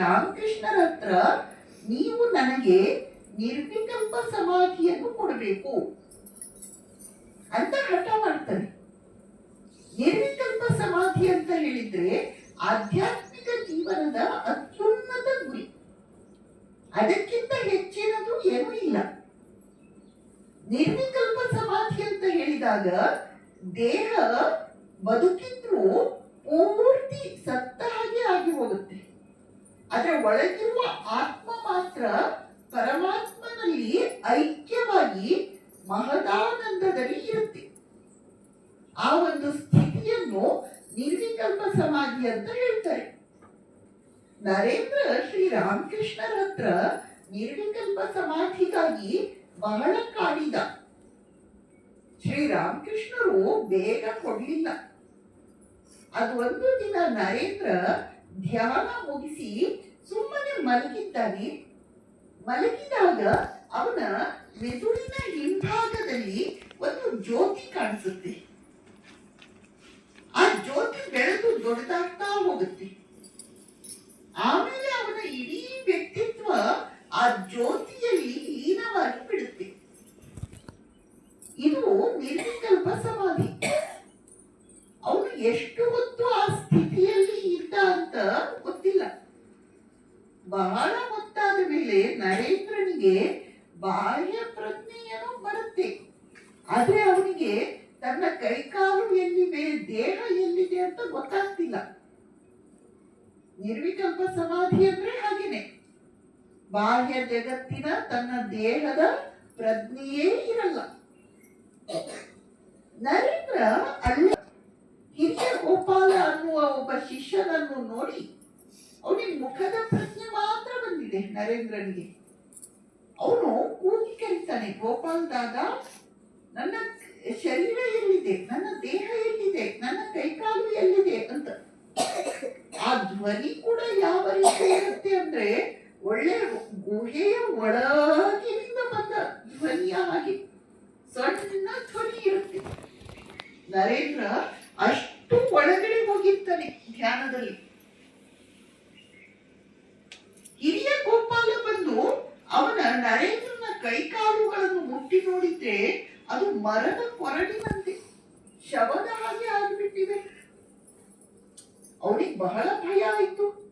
ರಾಮಕೃಷ್ಣರ ಹತ್ರ ನೀವು ನನಗೆ ನಿರ್ವಿಕಲ್ಪ ಸಮಾಧಿಯನ್ನು ಕೊಡಬೇಕು. ಅಂತ ಹಠ ಮಾಡ್ತಾರೆ ನಿರ್ವಿಕಲ್ಪ ಸಮಾಧಿ ಅಂತ ಹೇಳಿದ್ರೆ ಆಧ್ಯಾತ್ಮಿಕ ಜೀವನದ ಅತ್ಯುನ್ನತ ಗುರಿ. ಅದಕ್ಕಿಂತ ಹೆಚ್ಚಿನದು ಏನೂ ಇಲ್ಲ. ನಿರ್ವಿಕಲ್ಪ ಸಮಾಧಿ ಅಂತ ಹೇಳಿದಾಗ ದೇಹ ಬದುಕಿದ್ರೂ ಪೂರ್ತಿ ಸತ್ತ ಅದರ ಒಳಗಿರುವ ಆತ್ಮ ಮಾತ್ರ ಪರಮಾತ್ಮನಲ್ಲಿ ಐಕ್ಯವಾಗಿ ಮಹದಾನಂದದಲ್ಲಿ ಇರುತ್ತೆ. ಆ ಒಂದು ಸ್ಥಿತಿಯನ್ನು ನಿರ್ವಿಕಲ್ಪ ಸಮಾಧಿ ಅಂತ ಹೇಳ್ತಾರೆ. ನರೇಂದ್ರ ಶ್ರೀ ರಾಮಕೃಷ್ಣರ ಹತ್ರ ನಿರ್ವಿಕಲ್ಪ ಸಮಾಧಿಗಾಗಿ ಬಹಳ ಕಾಡಿದ. ಶ್ರೀ ರಾಮಕೃಷ್ಣರು ಬೇಗ ಕೊಡ್ಲಿಲ್ಲ. ಅದು ಒಂದು ದಿನ ನರೇಂದ್ರ ಧ್ಯಾನ ಮುಗಿಸಿ ಸುಮ್ಮನೆ ಮಲಗಿದ್ದಾನೆ. ಮಲಗಿದಾಗ ಅವನ ಮೆದುಳಿನ ಹಿಂಭಾಗದಲ್ಲಿ ಒಂದು ಜ್ಯೋತಿ ಕಾಣಿಸುತ್ತೆ. ಆ ಜ್ಯೋತಿ ಬೆಳೆದು ದೊಡ್ಡದಾಗ್ತಾ ಹೋಗುತ್ತೆ. ಆಮೇಲೆ ಅವನ ಇಡೀ ವ್ಯಕ್ತಿತ್ವ ಆ ಜ್ಯೋತಿಯಲ್ಲಿ ಲೀನವಾಗಿ ಬಿಡುತ್ತೆ. ಇದು ನಿರ್ವಿಕಲ್ಪ ಸಮಾಧಿ. ಅವನು ಎಷ್ಟು ಹೊತ್ತು ಆ ಸ್ಥಿತಿಯಲ್ಲಿ ಇದ್ದ ಅಂತ ಗೊತ್ತಿಲ್ಲ ಬಹಳ ಹೊತ್ತಾದ ಮೇಲೆ ನರೇಂದ್ರನಿಗೆ ಬಾಹ್ಯ ಪ್ರಜ್ಞೆಯನ್ನು ಬರುತ್ತೆ. ಆದ್ರೆ ಅವನಿಗೆ ತನ್ನ ಕೈಕಾಲು ಎಲ್ಲಿದೆ ದೇಹ ಎಲ್ಲಿದೆ ಅಂತ ಗೊತ್ತಾಗ್ತಿಲ್ಲ. ನಿರ್ವಿಕಲ್ಪ ಸಮಾಧಿ ಅಂದ್ರೆ ಹಾಗೇನೆ. ಬಾಹ್ಯ ಜಗತ್ತಿನ ತನ್ನ ದೇಹದ ಪ್ರಜ್ಞೆಯೇ ಇರಲ್ಲ. ನರೇಂದ್ರ ಅಲ್ಲಿ ಹಿರಿಯ ಗೋಪಾಲ ಅನ್ನುವ ಒಬ್ಬ ಶಿಷ್ಯನನ್ನು ನೋಡಿ ಅವನಿಗೆ ಮುಖದ ಮಾತ್ರ ಬಂದಿದೆ ನರೇಂದ್ರನಿಗೆ. ಅವನು ಕೂಗಿ ಕರೀತಾನೆ, ಗೋಪಾಲ್ ದಾದ, ನನ್ನ ಶರೀರ ಎಲ್ಲಿದೆ? ನನ್ನ ದೇಹ ಎಲ್ಲಿದೆ? ನನ್ನ ಕೈಕಾಲು ಎಲ್ಲಿದೆ? ಅಂತ. ಆ ಧ್ವನಿ ಕೂಡ ಯಾವ ರೀತಿ ಇರುತ್ತೆ ಅಂದ್ರೆ ಒಳ್ಳೆ ಗುಹೆಯ ಒಳಗಿನಿಂದ ಬಂದ ಧ್ವನಿಯ ಹಾಗೆ. ಸಣ್ಣ ಧ್ವನಿ ಇರುತ್ತೆ. ನರೇಂದ್ರ ಅಷ್ಟು ಒಳಗಡೆ ಹೋಗಿರ್ತಾನೆ ಧ್ಯಾನದಲ್ಲಿ ಹಿರಿಯ ಗೋಪಾಲ ಬಂದು ಅವನ ನರೇಂದ್ರನ ಕೈಕಾಲುಗಳನ್ನು ಮುಟ್ಟಿ ನೋಡಿದ್ರೆ ಅದು ಮರದ ಕೊರಡಿನಂತೆ ಶವದ ಹಾಗೆ ಆಗಿಬಿಟ್ಟಿದೆ. ಅವನಿಗೆ ಬಹಳ ಭಯ ಆಯ್ತು.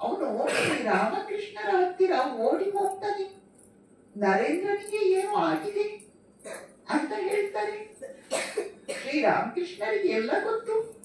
ಅವನು ಶ್ರೀ ರಾಮಕೃಷ್ಣರ ಹತ್ತಿರ ಓಡಿ ಹೋಗ್ತಾನೆ. ನರೇಂದ್ರನಿಗೆ ಏನು ಆಗಿದೆ ಅಂತ ಹೇಳ್ತಾರೆ. ಶ್ರೀರಾಮಕೃಷ್ಣರಿಗೆ ಎಲ್ಲ ಗೊತ್ತು.